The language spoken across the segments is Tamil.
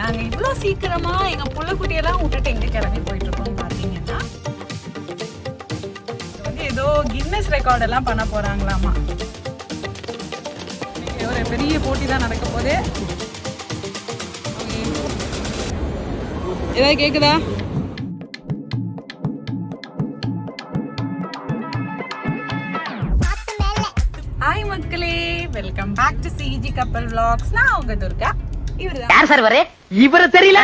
நாங்க இவ்வளவு சீக்கிரமா எங்க புள்ள குட்டியெல்லாம் விட்டுட்டு எங்க கிளம்பி போயிட்டு இருக்கோம் பாத்தீங்கன்னா இது வந்து ஏதோ கின்னஸ் ரெக்கார்ட் எல்லாம் பண்ண இன்னைக்கு ஒரு பெரிய போட்டி தான் நடக்க போகுது. ஏதாவது கேக்குதா? ஹாய் மக்களே வெல்கம் பேக் டு சிஜி கப்பல் vlogs. நான் உங்க துர்கா. யார் சார் இவரு? இவரு தெரியல.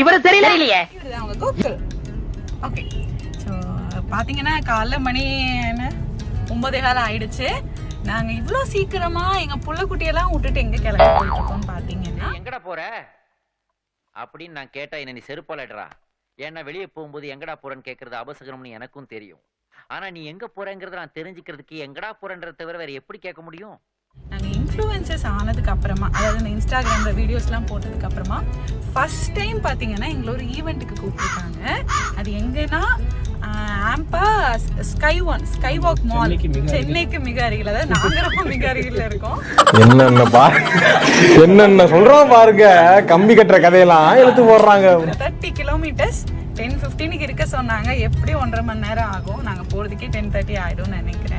இவரு தெரியல. இல்லையே கோகுல் ஓகே பாத்தீங்கன்னா காலைல மணி என்ன? ஒன்பதே காலம் ஆயிடுச்சு. நாங்க இவ்வளோ சீக்கிரமா எங்க புள்ள குட்டியெல்லாம் விட்டுட்டு எங்க கிளம்பி போயிட்டு இருக்கோம் பாத்தீங்கன்னா எங்கடா போற? அப்படின்னு நான் கேட்டா என்ன நீ செருப்பாலடுறா ஏன்னா வெளியே போகும்போது எங்கடா போறேன்னு கேக்குறது அபசகரம்னு எனக்கும் தெரியும். ஆனா நீ எங்க போறேங்கிறத நான் தெரிஞ்சுக்கிறதுக்கு எங்கடா போறேன்றத தவிர வேற எப்படி கேட்க முடியும்? நாங்க இன்ஃப்ளூயன்சஸ் ஆனதுக்கு அப்புறமா அதாவது இந்த இன்ஸ்டாகிராம்ல வீடியோஸ்லாம் போட்டதுக்கு அப்புறமா ஃபர்ஸ்ட் டைம் பாத்தீங்கன்னா எங்களை ஒரு ஈவெண்ட்டுக்கு கூப்பிட்டுருக்காங்க அது எங்கன்னா Ampa sky one skywalk mall சென்னைக்கு மிக அருகில். அதாவது நாங்க ரொம்ப மிக அருகில் இருக்கோம். என்னென்ன பா என்னென்ன சொல்றோம் பாருங்க. கம்பி கட்டுற கதையெல்லாம் இழுத்து போடுறாங்க. தேர்ட்டி கிலோமீட்டர்ஸ் டென் ஃபிஃப்டீனுக்கு இருக்க சொன்னாங்க. எப்படி ஒன்றரை மணி நேரம் ஆகும். நாங்கள் போகிறதுக்கே டென் தேர்ட்டி ஆகிடும்னு நினைக்கிறேன்.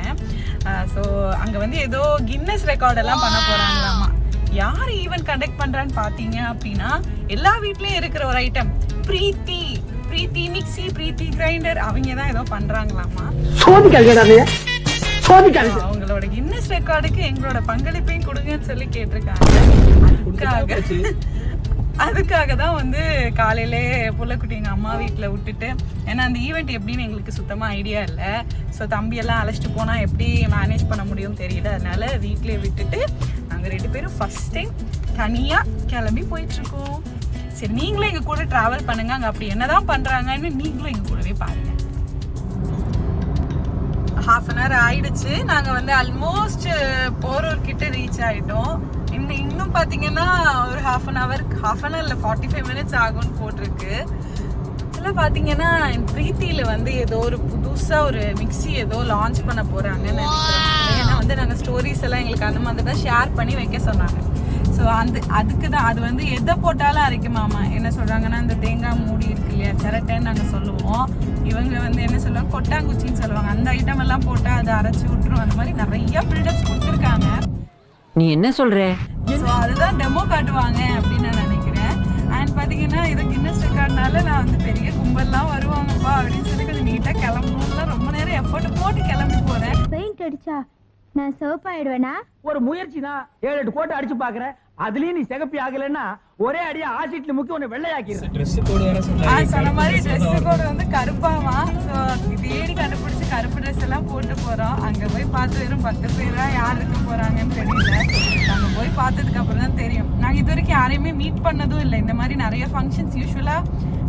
ஸோ அங்கே வந்து ஏதோ கின்னஸ் ரெக்கார்ட் எல்லாம் பண்ண போகிறாங்களாமா யார் ஈவென்ட் கண்டக்ட் பண்ணுறான்னு பார்த்தீங்க அப்படின்னா எல்லா வீட்லேயும் இருக்கிற ஒரு item Preethi Preethi mixie Preethi grinder அவங்க தான் ஏதோ பண்ணுறாங்களாமா சோதிக்காதீங்க அவங்களோட கின்னஸ் ரெக்கார்டுக்கு எங்களோட பங்களிப்பையும் கொடுங்கன்னு சொல்லி கேட்டிருக்காங்க. அதுக்காக அதுக்காக தான் வந்து காலையிலே புள்ளக்குட்டி எங்கள் அம்மா வீட்டில் விட்டுட்டு ஏன்னா அந்த ஈவெண்ட் எப்படின்னு எங்களுக்கு சுத்தமாக ஐடியா இல்லை. ஸோ தம்பியெல்லாம் அழைச்சிட்டு போனால் எப்படி மேனேஜ் பண்ண முடியும் தெரியல. அதனால வீட்டிலே விட்டுட்டு நாங்கள் ரெண்டு பேரும் ஃபஸ்ட் டைம் தனியாக கிளம்பி போயிட்டுருக்கோம். சரி நீங்களும் எங்கள் கூட ட்ராவல் பண்ணுங்க. அங்கே அப்படி என்னதான் பண்ணுறாங்கன்னு நீங்களும் எங்கள் கூடவே பாருங்கள் ஹாஃப் அன் ஹவர் ஆயிடுச்சு. நாங்கள் வந்து ஆல்மோஸ்ட் போரூர்கிட்ட ரீச் ஆகிட்டோம் இந்த இன்னும் பாத்தீங்கன்னா ஒரு half and hour half and hour இல்ல ஃபார்ட்டி ஃபைவ் மினிட்ஸ் ஆகும்னு போட்டிருக்கு. இதில் பார்த்தீங்கன்னா பிரீத்தியில் வந்து ஏதோ ஒரு புதுசா ஒரு மிக்ஸி ஏதோ லான்ச் பண்ண போறாங்கன்னு நினைக்கிறேன். ஏன்னா வந்து நாங்கள் ஸ்டோரிஸ் எல்லாம் எங்களுக்கு அந்த மாதிரி தான் ஷேர் பண்ணி வைக்க சொன்னாங்க. ஸோ அந்த அதுக்கு தான் அது வந்து எதை போட்டாலும் அரைக்குமாமா என்ன சொல்றாங்கன்னா இந்த தேங்காய் மூடி இருக்கு இல்லையா சிரட்டைன்னு நாங்கள் சொல்லுவோம். இவங்க வந்து என்ன சொல்லுவாங்க கொட்டாங்குச்சின்னு சொல்லுவாங்க. அந்த ஐட்டம் எல்லாம் போட்டால் அதை அரைச்சி விட்டுரும். அந்த மாதிரி நிறைய ப்ரிடப்ஸ் கொடுத்துருக்காங்க. நீ என்ன சொல்ற? அதுதான் டெமோ காட்டுவாங்க அப்படின்னு நான் நினைக்கிறேன். அண்ட் பார்த்தீங்கன்னா இது கின்னஸ் ரெக்கார்ட்னால நான் வந்து பெரிய கும்பல்லாம் வருவாங்கப்பா அப்படின்னு சொல்லி கொஞ்சம் நீட்டாக கிளம்பணும்ல. ரொம்ப நேரம் எஃபோர்ட் போட்டு கிளம்பி போகிறேன் பெயிண்ட் அடிச்சா நான் சிவப்பாயிடுவேனா? ஒரு முயற்சி தான் ஏழு எட்டு கோட்டை அடிச்சு பாக்குற. அதுலயும் நீ சிகப்பி ஆகலைன்னா ஒரே அடியா ஆசிட்ல முக்கி உன்னை வெள்ளையாக்கிடுறேன் ஆ சொன்ன மாதிரி ட்ரெஸ் கோடு வந்து கருப்பாமா தேடி கண்டுபிடிச்சி கருப்பு ட்ரெஸ் எல்லாம் போட்டு போகிறோம் அங்கே போய் பார்த்து வெறும் பத்து பேரா யார் இருக்க போகிறாங்கன்னு தெரியல. நாங்கள் போய் பார்த்ததுக்கு அப்புறம் தான் தெரியும். நாங்கள் இது வரைக்கும் யாரையுமே மீட் பண்ணதும் இல்லை. இந்த மாதிரி நிறைய ஃபங்க்ஷன்ஸ் யூஸ்வலாக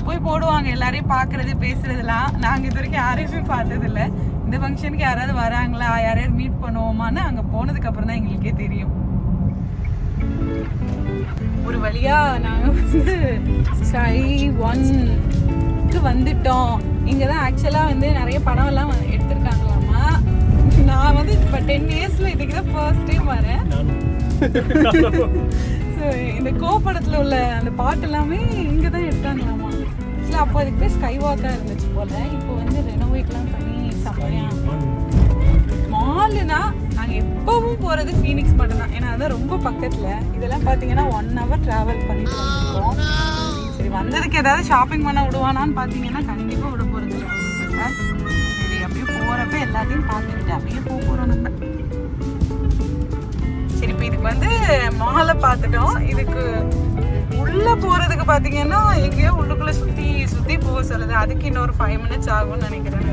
போய் போடுவாங்க. எல்லாரையும் பார்க்கறது பேசுறதுலாம் நாங்கள் இது வரைக்கும் யாரையுமே பார்த்ததில்ல. இந்த ஃபங்க்ஷனுக்கு யாராவது வராங்களா? யாரையாவது மீட் பண்ணுவோமான்னு அங்கே போனதுக்கு அப்புறம் தான் எங்களுக்கே தெரியும். ஒரு வழியா நாங்க வந்து ஸ்கை ஒன்க்கு வந்துட்டோம். இங்க தான் ஆக்சுவலா வந்து நிறைய படம் எல்லாம் வந்து எடுத்திருக்காங்களாமா? நான் வந்து இப்போ டென் இயர்ஸ்ல இதுக்கு தான் ஃபர்ஸ்ட் டைம் வரேன். ஸோ இந்த கோ படத்துல உள்ள அந்த பாட்டு எல்லாமே இங்க தான் எடுத்தாங்களாமா? ஆக்சுவலாக அப்போ அதுக்கு ஸ்கை வாக்கா இருந்துச்சு போல. இப்போ வந்து ரெனோவேட்லாம் பண்ணி மால்னா நாங்கள் எப்பவும் போறது ஃபீனிக்ஸ் மட்டும்தான். ஏன்னா அதான் ரொம்ப பக்கத்துல. இதெல்லாம் பாத்தீங்கன்னா ஒன் ஹவர் டிராவல் பண்ணிட்டு வந்துருக்கோம். சரி வந்ததுக்கு ஏதாவது ஷாப்பிங் பண்ண விடுவானான்னு பாத்தீங்கன்னா கண்டிப்பா விட போறது இல்லை. சரி அப்படியே போறப்ப எல்லாத்தையும் பார்த்துக்கிட்டு அப்படியே போக போறோம் நம்ம. சரி இப்போ இதுக்கு வந்து மாலை பார்த்துட்டோம். இதுக்கு உள்ள போறதுக்கு பாத்தீங்கன்னா எங்கேயோ உள்ளுக்குள்ள சுத்தி சுத்தி போக சொல்லுது. அதுக்கு இன்னொரு ஃபைவ் மினிட்ஸ் ஆகும்னு நினைக்கிறேன்.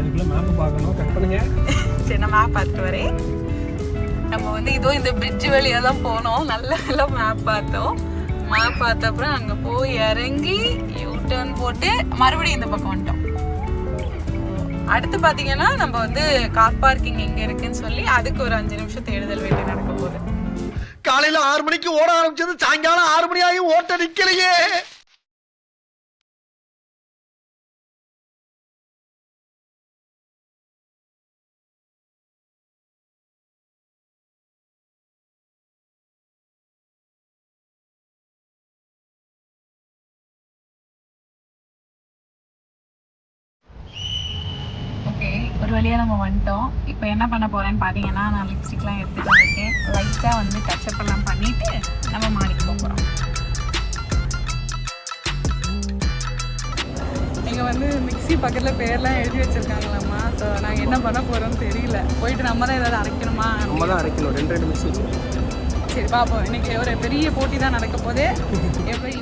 சரி நான் மேப் பார்த்துட்டு வரேன். நம்ம வந்து இதோ இந்த பிரிட்ஜ் வழியா தான் போனோம். நல்ல நல்ல மேப் பார்த்தோம். மேப் பார்த்த அப்புறம் அங்க போய் இறங்கி யூ டர்ன் போட்டு மறுபடியும் இந்த பக்கம் வந்துட்டோம். அடுத்து பாத்தீங்கன்னா நம்ம வந்து கார் பார்க்கிங் எங்க இருக்குன்னு சொல்லி அதுக்கு ஒரு அஞ்சு நிமிஷம் தேடுதல் வேலை நடக்க போகுது. காலையில ஆறு மணிக்கு ஓட ஆரம்பிச்சது சாயங்காலம் ஆறு மணி ஆகி ஓட்ட நிக்கலையே. வழியா நம்ம வந்துட்டோம். இப்போ என்ன பண்ண போறேன்னு பாத்தீங்கன்னா நான் லிப்ஸ்டிக்லாம் எடுத்துட்டு இருக்கேன் லைட்டா வந்து டச்சப் எல்லாம் பண்ணிட்டு நம்ம மாடிக்கு போக போறோம். இங்கே வந்து மிக்ஸி பக்கத்தில் பேர்லாம் எழுதி வச்சிருக்காங்களாம்மா. ஸோ நாங்கள் என்ன பண்ண போகிறோம்னு தெரியல. போயிட்டு நம்ம தான் ஏதாவது அரைக்கணுமா? நம்ம தான் அரைக்கணும். ரெண்டு ரெண்டு மிக்ஸ் வச்சு சரி பார்ப்போம் இன்னைக்கு ஒரு பெரிய போட்டி தான் நடக்க போதே எப்படி?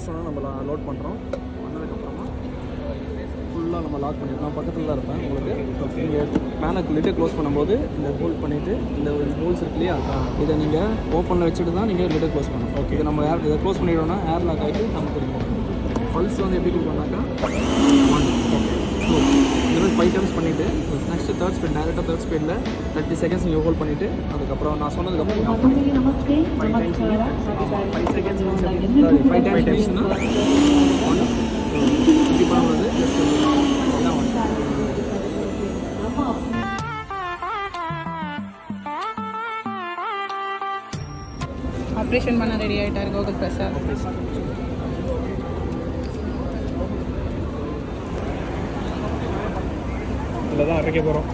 இந்த நம்ம லோட் பண்ணுறோம் பண்ணதுக்கப்புறமா ஃபுல்லாக நம்ம லாக் பண்ணிடலாம். பக்கத்தில் தான் இருப்பேன் உங்களுக்கு. நீங்கள் மேலே லிட்டை க்ளோஸ் பண்ணும்போது இந்த ஹோல் பண்ணிவிட்டு இந்த ஹோல்ஸ் இருக்கு இல்லையா? இதை நீங்கள் ஓப்பனில் வச்சுட்டு தான் நீங்கள் லிட்டை க்ளோஸ் பண்ணணும். ஓகே இதை நம்ம ஏர் இதை க்ளோஸ் பண்ணிவிடோம்னா ஏர் லாக் ஆகிட்டு நமக்கு திரும்பணும் பல்ஸ் வந்து எப்படி கொடுக்கணும்னாக்கா ஓகே மாதிரி ஃபைவ் டைம்ஸ் பண்ணிவிட்டு நெக்ஸ்ட்டு தேர்ட் ஸ்பீட் டேரெக்டாக தேர்ட் ஸ்பீடில் தேர்ட்டி செகண்ட்ஸ் நீங்கள் ஹோல்ட் பண்ணிவிட்டு அதுக்கப்புறம் நான் சொன்னதுக்கப்புறம் five times five seconds five times டைம்ஸ்னா one operation பண்ண ரெடி ஆகிட்டார் கோகுல் பிரசாத். இதில் தான் அரைக்க போகிறோம்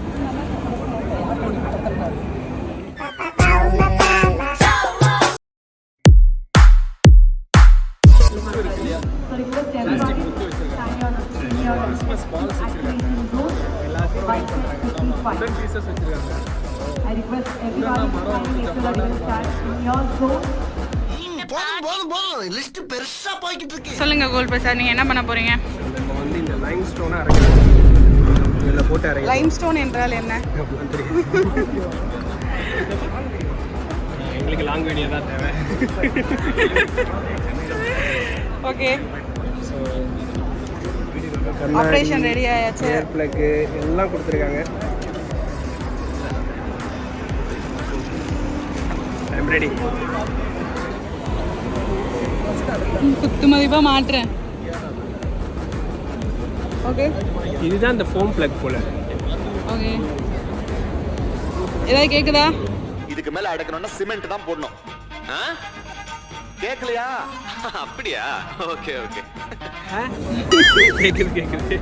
சொல்லுங்க கோகுல் பிரசாத் நீங்கள் என்ன பண்ண போறீங்க? நம்ம வந்து இந்த லைம் ஸ்டோனை அரைக்கணும் இதில் போட்டு லைம் ஸ்டோன் என்றால் என்ன? எங்களுக்கு லாங் வீடியோ தான் தேவை. ஓகே ஆப்ரேஷன் ரெடி ஆயாச்சு. ஏர் பிளக்கு எல்லாம் கொடுத்துருக்காங்க. ஐம் ரெடி குத்து மதிப்பா மாட்டுறேன் ஓகே இதுதான் இந்த ஃபோம் பிளக் போல. ஓகே ஏதாவது கேக்குதா? இதுக்கு மேல அடக்கணும்னா சிமெண்ட் தான் போடணும். ஆ? கேக்கலையா? அப்படியா? ஓகே ஓகே கேட்குது கேட்குது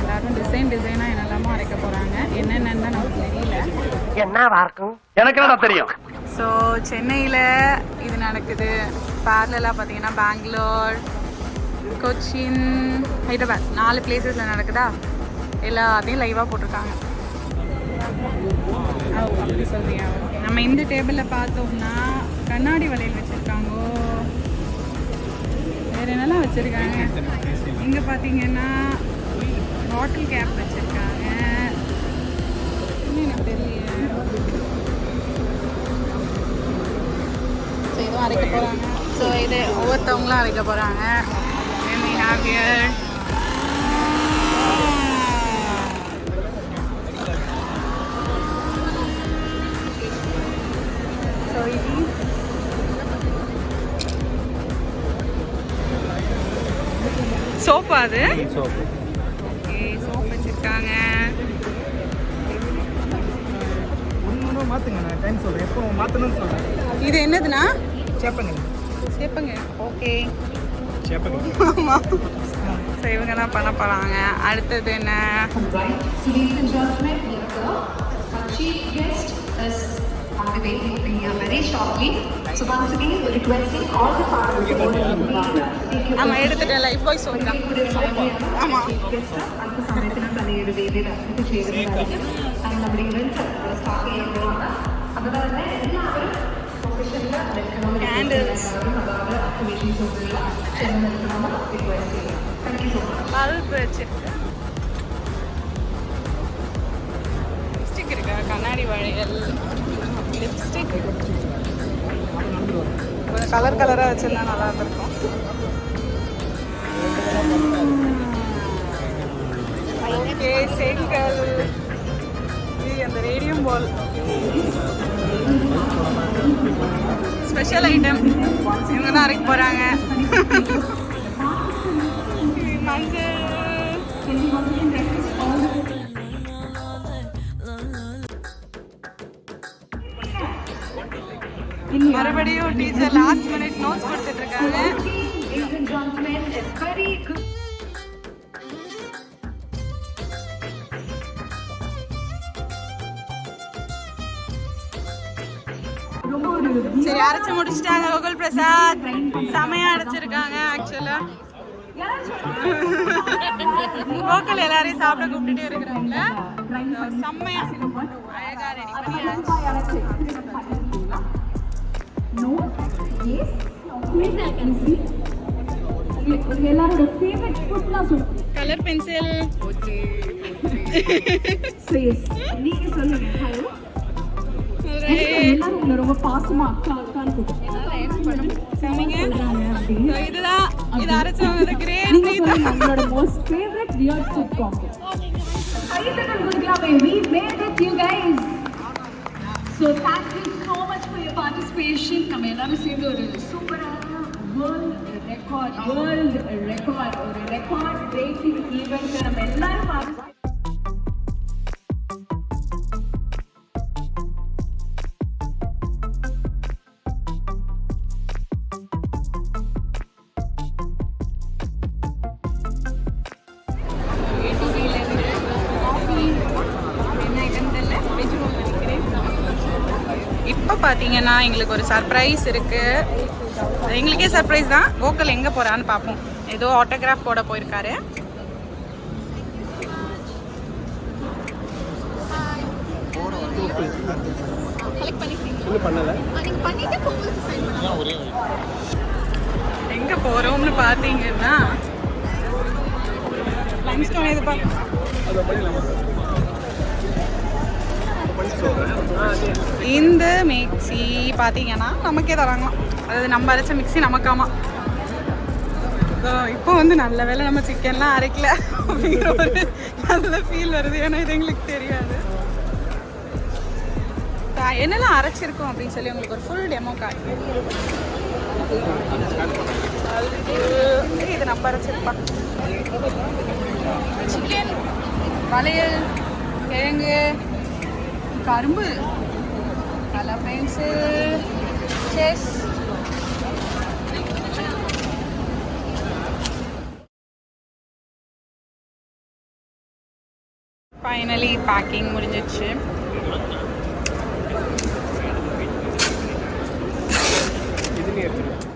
எல்லாரும் டிசைன் டிசைனாக என்னெல்லாமோ அரைக்க போகிறாங்க என்னென்னு நமக்கு தெரியல. எனக்கு என்ன தெரியும்? ஸோ சென்னையில் இது நடக்குது. பேரலாக பார்த்தீங்கன்னா பெங்களூர் கொச்சின் ஹைதராபாத் நாலு பிளேசஸில் நடக்குதா? எல்லாத்தையும் லைவாக போட்டிருக்காங்க. ஓ, அப்படி சொல்றியா? நம்ம இந்த டேபிளில் பார்த்தோம்னா கண்ணாடி வளையல் வச்சுருக்காங்கோ. வேறு என்னெல்லாம் வச்சுருக்காங்க? இங்கே பார்த்தீங்கன்னா பாட்டில் கேப் வச்சுருக்காங்க. இன்னும் எனக்கு தெரியல. இதுவும் அரைக்க போகிறாங்க ஸோ இது ஒவ்வொருத்தவங்களும் அரைக்க போகிறாங்க ஸோ இது சோப்பா அது? ஓகே சோப் வச்சுருக்காங்க. மாற்றுங்க நான் டைம் சொல்கிறேன் எப்போ மாற்றணும்னு சொல்கிறேன் இது என்னதுண்ணா? சேப்பங்க சேப்பங்க ஓகே சேப்பங்க ஆமாம் ஸோ இவங்கெல்லாம் பண்ண போகிறாங்க அடுத்தது என்ன Right. So, ladies and gentlemen, here we go. Our chief guest is on the way to be here very shortly. So, once again, requesting all the participants to take your ஆமாம் எடுத்துட்டேன் லைஃப் பாய் சொல்லிட்டான் ஆமாம் അടുത്ത സമയത്തിന് തന്നെ ഈ ഒരു വേദിയിൽ അഡ്മിറ്റ് ചെയ്യുന്നതായിരിക്കും അങ്ങനെ നമ്മുടെ ഇവന്റ് സ്റ്റാർട്ട് ചെയ്യാൻ പോവാണ് അതുപോലെ തന്നെ എല്ലാവരും கேண்டில்ஸ் பல்ப் வச்சிருக்கு லிப்ஸ்டிக் இருக்கா கண்ணாடி வளையல் லிப்ஸ்டிக் கொஞ்சம் கலர் கலராக வச்சுருந்தா நல்லா இருக்கும் ஓகே செங்கல் இது அந்த ரேடியம் பால் ஸ்பெஷல் ஐட்டம் இவங்க தான் அரைக்க போறாங்க. மறுபடியும் டீச்சர் லாஸ்ட் மினிட் நோட்ஸ் கொடுத்துட்டு இருக்காங்க. சரி அரைச்சு முடிச்சிட்டாங்க கோகுல் பிரசாத். செமையா அரைச்சிருக்காங்க ஆக்சுவலா கோகுல் எல்லாரையும் சாப்பிட கூப்பிட்டுட்டே இருக்கிறாங்க செம்மையா. அழகா ரெடி கலர் பென்சில் நீங்க சொல்லுங்க. உங்களை ரொம்ப பாசமா அக்கா அக்கான்னு So, இதுதான். இது அரைச்சவங்க கிரேட் நீங்க சொல்லுங்க உங்களோட most favourite weird food combo கைதட்டல் கொடுக்கலாமே we made it you guys. So thank you so much for your participation. நம்ம எல்லாரும் சேர்ந்து ஒரு சூப்பரான வேர்ல்ட் ரெக்கார்ட் வேர்ல்ட் ரெக்கார்ட் ஒரு ரெக்கார்ட் பிரேக்கிங் ஈவெண்ட் நம்ம எல்லாரும் participate பார்த்தீங்கன்னா எங்களுக்கு ஒரு சர்ப்ரைஸ் இருக்குது எங்களுக்கே சர்ப்ரைஸ் தான். கோகுல் எங்கே போகிறான்னு பார்ப்போம் ஏதோ ஆட்டோகிராஃப் போட போயிருக்காரு. எங்க போறோம்னு பாத்தீங்கன்னா இந்த மிக்ஸி பார்த்தீங்கன்னா நமக்கே தராங்களாம். அதாவது நம்ம அரைச்ச மிக்ஸி நமக்காமா. இப்போ வந்து நல்ல வேளை நம்ம சிக்கன்லாம் அரைக்கல அப்படிங்கிற ஒரு நல்ல ஃபீல் வருது. ஏன்னா இது எங்களுக்கு தெரியாது. என்னெல்லாம் அரைச்சிருக்கோம் அப்படின்னு சொல்லி உங்களுக்கு ஒரு ஃபுல் டெமோ காட்டு இது நம்ம அரைச்சிருப்பா. சிக்கன் வளையல் கிழங்கு கரும்பு. Colour pencil chess finally packing முடிஞ்சிச்சு இதுலேயே ஆக்சுவலாக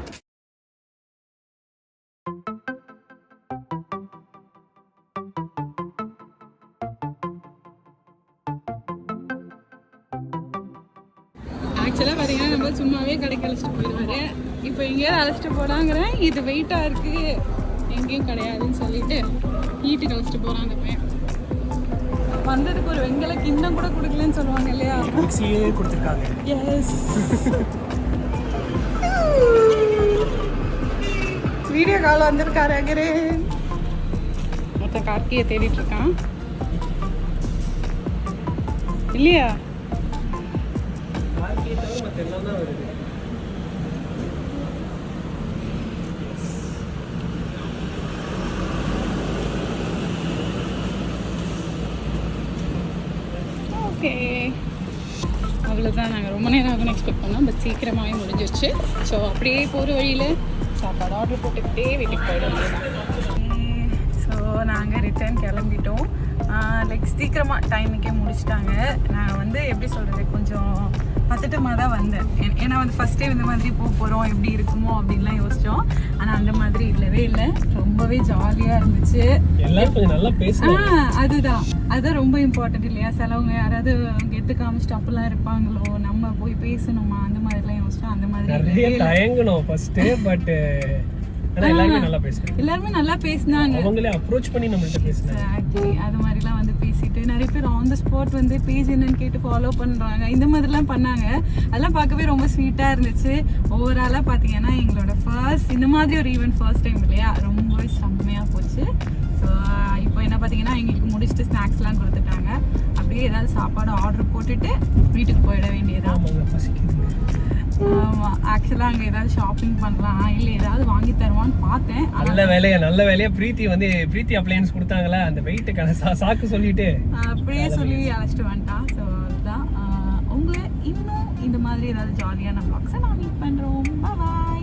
போலாங்கிறேன் இது வெயிட்டாக இருக்கு. எங்கேயும் கிடையாதுன்னு சொல்லிட்டு வீட்டுக்கு அழைச்சிட்டு போகிறான் அந்த பையன் வந்ததுக்கு ஒரு வெங்கல கிண்ணம் கூட கொடுக்கலன்னு சொல்லுவாங்க இல்லையா? மிக்சியே கொடுத்துருக்காங்க. எஸ் வீடியோ கால் வந்திருக்காரு அகரே மொத்த கார்த்தியை தேடிட்டு இருக்கான். இல்லையா? ஓகே. அவ்வளோதான் நாங்கள் ரொம்ப நேரம் ஆகும்னு எக்ஸ்பெக்ட் பண்ணோம். பட் சீக்கிரமாகவே முடிஞ்சிருச்சு. ஸோ அப்படியே போகிற வழியில் சாப்பாடு ஆர்டர் போட்டுக்கிட்டே வீட்டுக்கு போயிடும் ஸோ நாங்கள் ரிட்டர்ன் கிளம்பிட்டோம். லைக் சீக்கிரமாக டைமுக்கே முடிச்சிட்டாங்க. நான் வந்து எப்படி சொல்கிறது கொஞ்சம் பதட்டமாக தான் வந்தேன். ஏன்னா வந்து ஃபஸ்ட் டைம் இந்த மாதிரி போக போகிறோம் எப்படி இருக்குமோ அப்படின்லாம் யோசித்தோம் ஆனால் அந்த மாதிரி இல்லவே இல்லை. ரொம்பவே ஜாலியாக இருந்துச்சு. அதுதான். அதுதான் ரொம்ப இம்பார்ட்டன்ட் இல்லையா? சிலவங்க யாராவது கெத்து காமிச்சிட்டு அப்பெல்லாம் இருப்பாங்களோ நம்ம போய் பேசணுமா? அந்த மாதிரிலாம் யோசிச்சோம் அந்த மாதிரி எல்லாருமே நல்லா பேசுறாங்க. எல்லாருமே நல்லா பேசினாங்க. அவங்களே அப்ரோச் பண்ணி நம்மள்ட்ட Exactly. அது மாதிரிலாம் வந்து பேசிட்டு நிறைய பேர் ஆன் த ஸ்பாட் வந்து பேஜ் என்னன்னு கேட்டு ஃபாலோ பண்றாங்க. இந்த மாதிரிலாம் பண்ணாங்க. அதெல்லாம் பார்க்கவே ரொம்ப ஸ்வீட்டா இருந்துச்சு. ஓவராலாக பார்த்தீங்கன்னா எங்களோட ஃபர்ஸ்ட் இந்த மாதிரி ஒரு ஈவெண்ட் ஃபர்ஸ்ட் டைம் இல்லையா? ரொம்ப செம்மையா போச்சு. ஸோ இப்போ என்ன பார்த்தீங்கன்னா எங்களுக்கு முடி முடிச்சுட்டு ஸ்நாக்ஸ்லாம் கொடுத்துட்டாங்க. அப்படியே ஏதாவது சாப்பாடு ஆர்டர் போட்டுட்டு வீட்டுக்கு போயிட வேண்டியதான் பசிக்குது. ஆமா ஆக்சுவலா அங்க ஏதாவது ஷாப்பிங் பண்ணலாம் இல்ல ஏதாவது வாங்கி தருவான்னு பார்த்தேன். நல்ல வேலையா நல்ல வேலையா. பிரீத்தி வந்து பிரீத்தி அப்ளையன்ஸ் கொடுத்தாங்களா? அந்த வெயிட்டுக்கான சாக்கு சொல்லிட்டு. அப்படியே சொல்லி அழைச்சிட்டு வந்துட்டான் ஸோ அதுதான். உங்களை இன்னும் இந்த மாதிரி ஏதாவது ஜாலியான vlogs-அ நான் மீட் பண்றோம். பாய்